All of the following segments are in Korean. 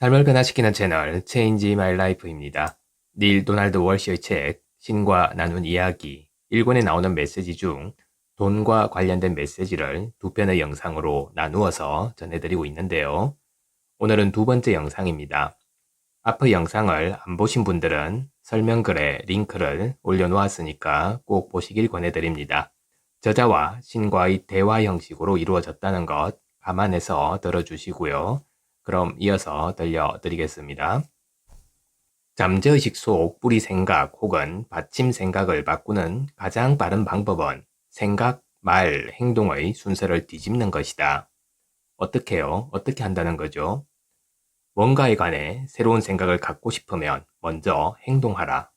삶을 변화시키는 채널 Change My Life입니다. 닐 도널드 월시의 책 신과 나눈 이야기 1권에 나오는 메시지 중 돈과 관련된 메시지를 두 편의 영상으로 나누어서 전해드리고 있는데요. 오늘은 두 번째 영상입니다. 앞의 영상을 안 보신 분들은 설명글에 링크를 올려놓았으니까 꼭 보시길 권해드립니다. 저자와 신과의 대화 형식으로 이루어졌다는 것 감안해서 들어주시고요. 그럼 이어서 들려드리겠습니다. 잠재의식 속 뿌리 생각 혹은 받침 생각을 바꾸는 가장 빠른 방법은 생각, 말, 행동의 순서를 뒤집는 것이다. 어떻게요? 어떻게 한다는 거죠? 뭔가에 관해 새로운 생각을 갖고 싶으면 먼저 행동하라.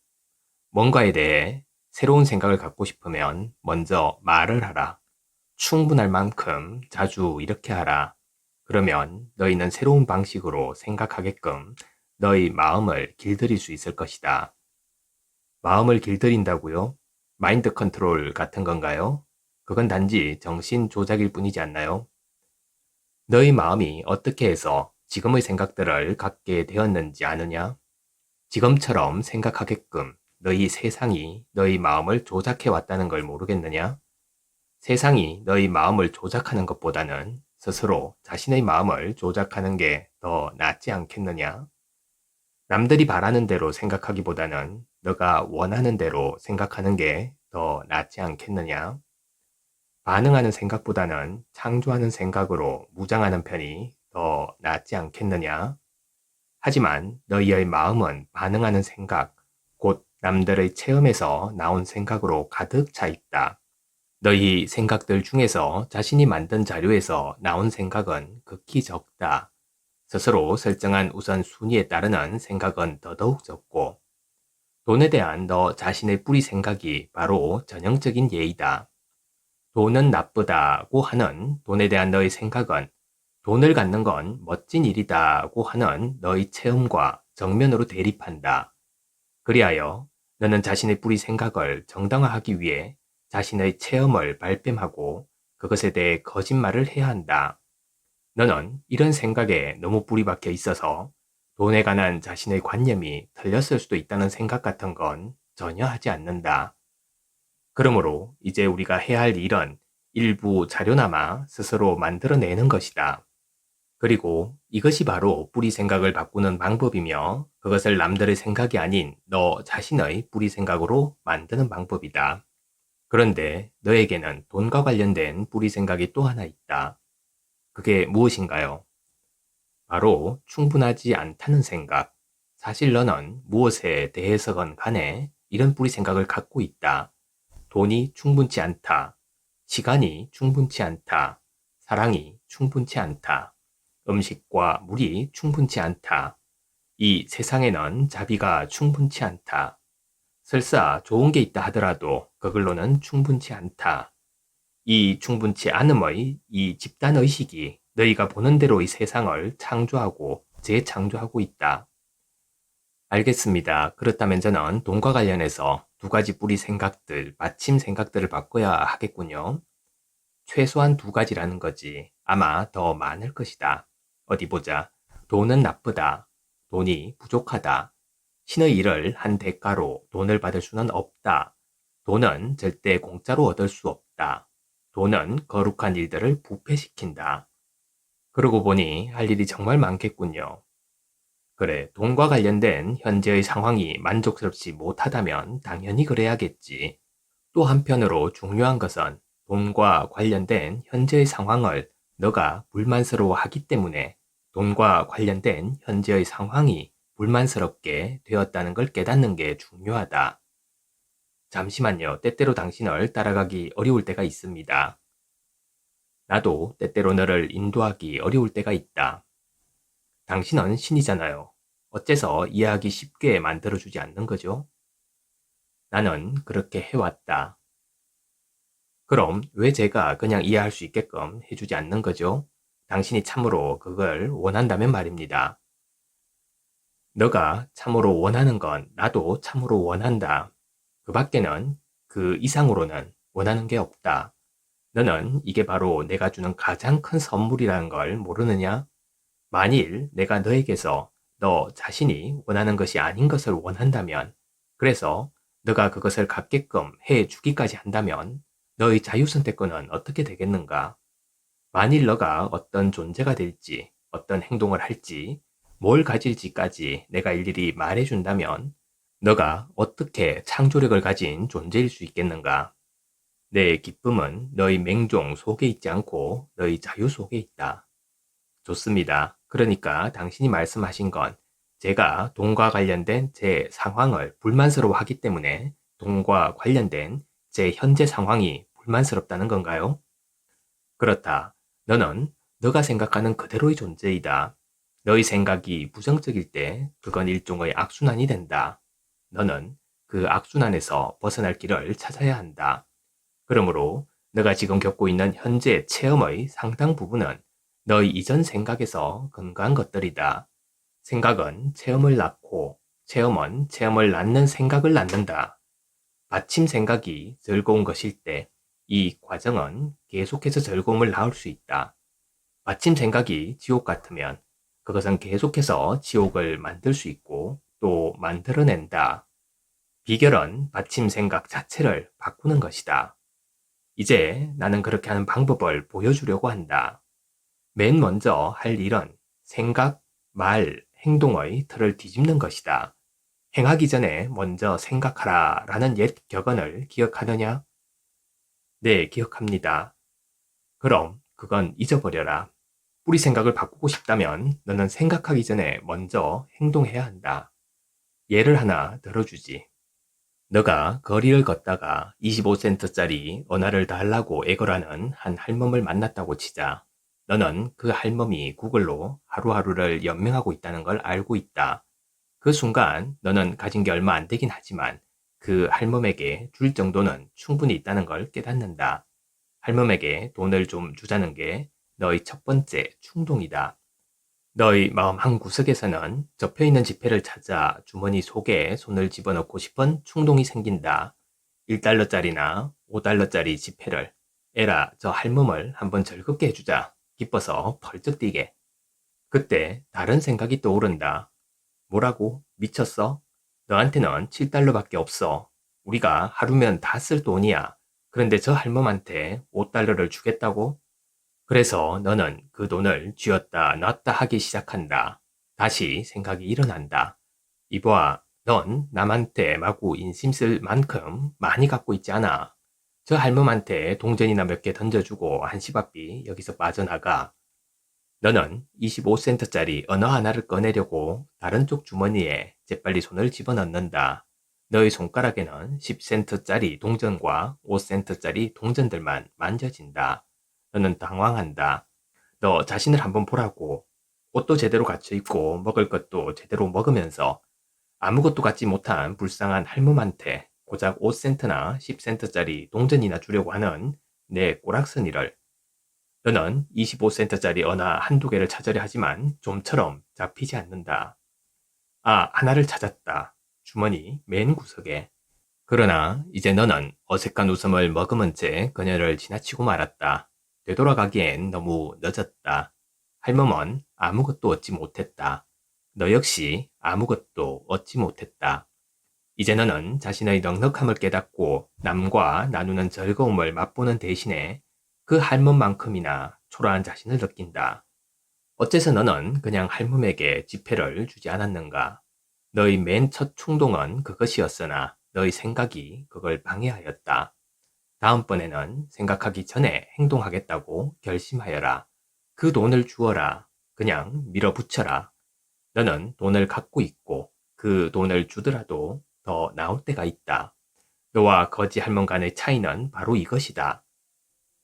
뭔가에 대해 새로운 생각을 갖고 싶으면 먼저 말을 하라. 충분할 만큼 자주 이렇게 하라. 그러면 너희는 새로운 방식으로 생각하게끔 너희 마음을 길들일 수 있을 것이다. 마음을 길들인다고요? 마인드 컨트롤 같은 건가요? 그건 단지 정신 조작일 뿐이지 않나요? 너희 마음이 어떻게 해서 지금의 생각들을 갖게 되었는지 아느냐? 지금처럼 생각하게끔 너희 세상이 너희 마음을 조작해 왔다는 걸 모르겠느냐? 세상이 너희 마음을 조작하는 것보다는 스스로 자신의 마음을 조작하는 게 더 낫지 않겠느냐? 남들이 바라는 대로 생각하기보다는 너가 원하는 대로 생각하는 게 더 낫지 않겠느냐? 반응하는 생각보다는 창조하는 생각으로 무장하는 편이 더 낫지 않겠느냐? 하지만 너희의 마음은 반응하는 생각, 곧 남들의 체험에서 나온 생각으로 가득 차 있다. 너희 생각들 중에서 자신이 만든 자료에서 나온 생각은 극히 적다. 스스로 설정한 우선순위에 따르는 생각은 더더욱 적고, 돈에 대한 너 자신의 뿌리 생각이 바로 전형적인 예이다. 돈은 나쁘다고 하는 돈에 대한 너의 생각은 돈을 갖는 건 멋진 일이다고 하는 너의 체험과 정면으로 대립한다. 그리하여 너는 자신의 뿌리 생각을 정당화하기 위해 자신의 체험을 발뺌하고 그것에 대해 거짓말을 해야 한다. 너는 이런 생각에 너무 뿌리 박혀 있어서 돈에 관한 자신의 관념이 틀렸을 수도 있다는 생각 같은 건 전혀 하지 않는다. 그러므로 이제 우리가 해야 할 일은 일부 자료나마 스스로 만들어내는 것이다. 그리고 이것이 바로 뿌리 생각을 바꾸는 방법이며 그것을 남들의 생각이 아닌 너 자신의 뿌리 생각으로 만드는 방법이다. 그런데 너에게는 돈과 관련된 뿌리 생각이 또 하나 있다. 그게 무엇인가요? 바로 충분하지 않다는 생각. 사실 너는 무엇에 대해서건 간에 이런 뿌리 생각을 갖고 있다. 돈이 충분치 않다. 시간이 충분치 않다. 사랑이 충분치 않다. 음식과 물이 충분치 않다. 이 세상에는 자비가 충분치 않다. 설사 좋은 게 있다 하더라도 그걸로는 충분치 않다. 이 충분치 않음의 이 집단의식이 너희가 보는 대로 이 세상을 창조하고 재창조하고 있다. 알겠습니다. 그렇다면 저는 돈과 관련해서 두 가지 뿌리 생각들, 마침 생각들을 바꿔야 하겠군요. 최소한 두 가지라는 거지. 아마 더 많을 것이다. 어디 보자. 돈은 나쁘다. 돈이 부족하다. 신의 일을 한 대가로 돈을 받을 수는 없다. 돈은 절대 공짜로 얻을 수 없다. 돈은 거룩한 일들을 부패시킨다. 그러고 보니 할 일이 정말 많겠군요. 그래, 돈과 관련된 현재의 상황이 만족스럽지 못하다면 당연히 그래야겠지. 또 한편으로 중요한 것은 돈과 관련된 현재의 상황을 너가 불만스러워 하기 때문에 돈과 관련된 현재의 상황이 불만스럽게 되었다는 걸 깨닫는 게 중요하다. 잠시만요. 때때로 당신을 따라가기 어려울 때가 있습니다. 나도 때때로 너를 인도하기 어려울 때가 있다. 당신은 신이잖아요. 어째서 이해하기 쉽게 만들어주지 않는 거죠? 나는 그렇게 해왔다. 그럼 왜 제가 그냥 이해할 수 있게끔 해주지 않는 거죠? 당신이 참으로 그걸 원한다면 말입니다. 너가 참으로 원하는 건 나도 참으로 원한다. 그 밖에는 그 이상으로는 원하는 게 없다. 너는 이게 바로 내가 주는 가장 큰 선물이라는 걸 모르느냐? 만일 내가 너에게서 너 자신이 원하는 것이 아닌 것을 원한다면, 그래서 너가 그것을 갖게끔 해 주기까지 한다면, 너의 자유선택권은 어떻게 되겠는가? 만일 너가 어떤 존재가 될지, 어떤 행동을 할지, 뭘 가질지까지 내가 일일이 말해준다면, 너가 어떻게 창조력을 가진 존재일 수 있겠는가? 내 기쁨은 너의 맹종 속에 있지 않고 너의 자유 속에 있다. 좋습니다. 그러니까 당신이 말씀하신 건 제가 돈과 관련된 제 상황을 불만스러워하기 때문에 돈과 관련된 제 현재 상황이 불만스럽다는 건가요? 그렇다. 너는 너가 생각하는 그대로의 존재이다. 너의 생각이 부정적일 때 그건 일종의 악순환이 된다. 너는 그 악순환에서 벗어날 길을 찾아야 한다. 그러므로 너가 지금 겪고 있는 현재 체험의 상당 부분은 너의 이전 생각에서 근거한 것들이다. 생각은 체험을 낳고 체험은 체험을 낳는 생각을 낳는다. 마침 생각이 즐거운 것일 때 이 과정은 계속해서 즐거움을 낳을 수 있다. 마침 생각이 지옥 같으면 그것은 계속해서 지옥을 만들 수 있고 또 만들어낸다. 비결은 마침 생각 자체를 바꾸는 것이다. 이제 나는 그렇게 하는 방법을 보여주려고 한다. 맨 먼저 할 일은 생각, 말, 행동의 틀을 뒤집는 것이다. 행하기 전에 먼저 생각하라 라는 옛 격언을 기억하느냐? 네, 기억합니다. 그럼 그건 잊어버려라. 뿌리 생각을 바꾸고 싶다면 너는 생각하기 전에 먼저 행동해야 한다. 예를 하나 들어주지. 너가 거리를 걷다가 25센트짜리 언화를 달라고 애걸하는 한 할멈을 만났다고 치자. 너는 그 할멈이 구글로 하루하루를 연명하고 있다는 걸 알고 있다. 그 순간 너는 가진 게 얼마 안 되긴 하지만 그 할멈에게 줄 정도는 충분히 있다는 걸 깨닫는다. 할멈에게 돈을 좀 주자는 게 너의 첫 번째 충동이다. 너의 마음 한 구석에서는 접혀 있는 지폐를 찾아 주머니 속에 손을 집어넣고 싶은 충동이 생긴다. 1달러짜리나 5달러짜리 지폐를 에라 저 할멈을 한번 즐겁게 해주자. 기뻐서 펄쩍 뛰게. 그때 다른 생각이 떠오른다. 뭐라고? 미쳤어? 너한테는 7달러밖에 없어. 우리가 하루면 다 쓸 돈이야. 그런데 저 할멈한테 5달러를 주겠다고? 그래서 너는 그 돈을 쥐었다 놨다 하기 시작한다. 다시 생각이 일어난다. 이보아, 넌 남한테 마구 인심 쓸 만큼 많이 갖고 있지 않아. 저 할멈한테 동전이나 몇 개 던져주고 한시바비 여기서 빠져나가. 너는 25센트짜리 언어 하나를 꺼내려고 다른 쪽 주머니에 재빨리 손을 집어넣는다. 너의 손가락에는 10센트짜리 동전과 5센트짜리 동전들만 만져진다. 너는 당황한다. 너 자신을 한번 보라고. 옷도 제대로 갖춰 입고 먹을 것도 제대로 먹으면서 아무것도 갖지 못한 불쌍한 할멈한테 고작 5센트나 10센트짜리 동전이나 주려고 하는 내 꼬락서니를 너는 25센트짜리 언화 한두 개를 찾으려 하지만 좀처럼 잡히지 않는다. 아, 하나를 찾았다. 주머니 맨 구석에. 그러나 이제 너는 어색한 웃음을 머금은 채 그녀를 지나치고 말았다. 되돌아가기엔 너무 늦었다. 할멈은 아무것도 얻지 못했다. 너 역시 아무것도 얻지 못했다. 이제 너는 자신의 넉넉함을 깨닫고 남과 나누는 즐거움을 맛보는 대신에 그 할멈만큼이나 초라한 자신을 느낀다. 어째서 너는 그냥 할멈에게 지폐를 주지 않았는가? 너의 맨 첫 충동은 그것이었으나 너의 생각이 그걸 방해하였다. 다음번에는 생각하기 전에 행동하겠다고 결심하여라. 그 돈을 주어라. 그냥 밀어붙여라. 너는 돈을 갖고 있고 그 돈을 주더라도 더 나올 때가 있다. 너와 거지 할멈 간의 차이는 바로 이것이다.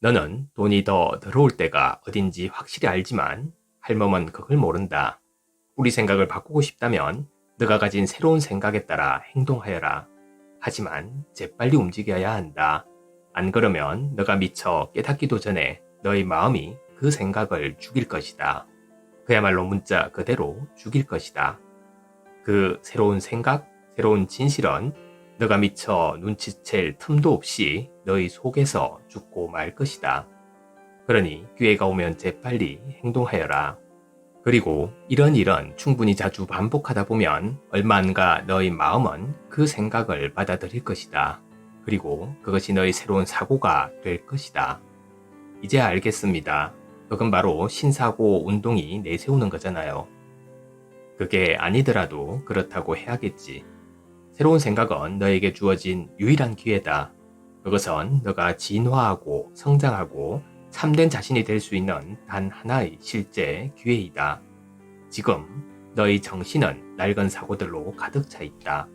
너는 돈이 더 들어올 때가 어딘지 확실히 알지만 할멈은 그걸 모른다. 우리 생각을 바꾸고 싶다면 너가 가진 새로운 생각에 따라 행동하여라. 하지만 재빨리 움직여야 한다. 안 그러면 너가 미쳐 깨닫기도 전에 너의 마음이 그 생각을 죽일 것이다. 그야말로 문자 그대로 죽일 것이다. 그 새로운 생각, 새로운 진실은 너가 미쳐 눈치챌 틈도 없이 너희 속에서 죽고 말 것이다. 그러니 기회가 오면 재빨리 행동하여라. 그리고 이런 일은 충분히 자주 반복하다 보면 얼마 안가 너의 마음은 그 생각을 받아들일 것이다. 그리고 그것이 너의 새로운 사고가 될 것이다. 이제 알겠습니다. 그건 바로 신사고 운동이 내세우는 거잖아요. 그게 아니더라도 그렇다고 해야겠지. 새로운 생각은 너에게 주어진 유일한 기회다. 그것은 너가 진화하고 성장하고 참된 자신이 될 수 있는 단 하나의 실제 기회이다. 지금 너의 정신은 낡은 사고들로 가득 차 있다.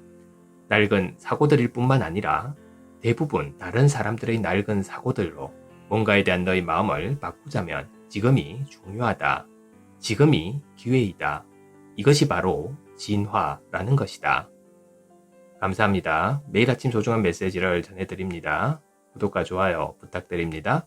낡은 사고들일 뿐만 아니라 대부분 다른 사람들의 낡은 사고들로 뭔가에 대한 너의 마음을 바꾸자면 지금이 중요하다. 지금이 기회이다. 이것이 바로 진화라는 것이다. 감사합니다. 매일 아침 소중한 메시지를 전해드립니다. 구독과 좋아요 부탁드립니다.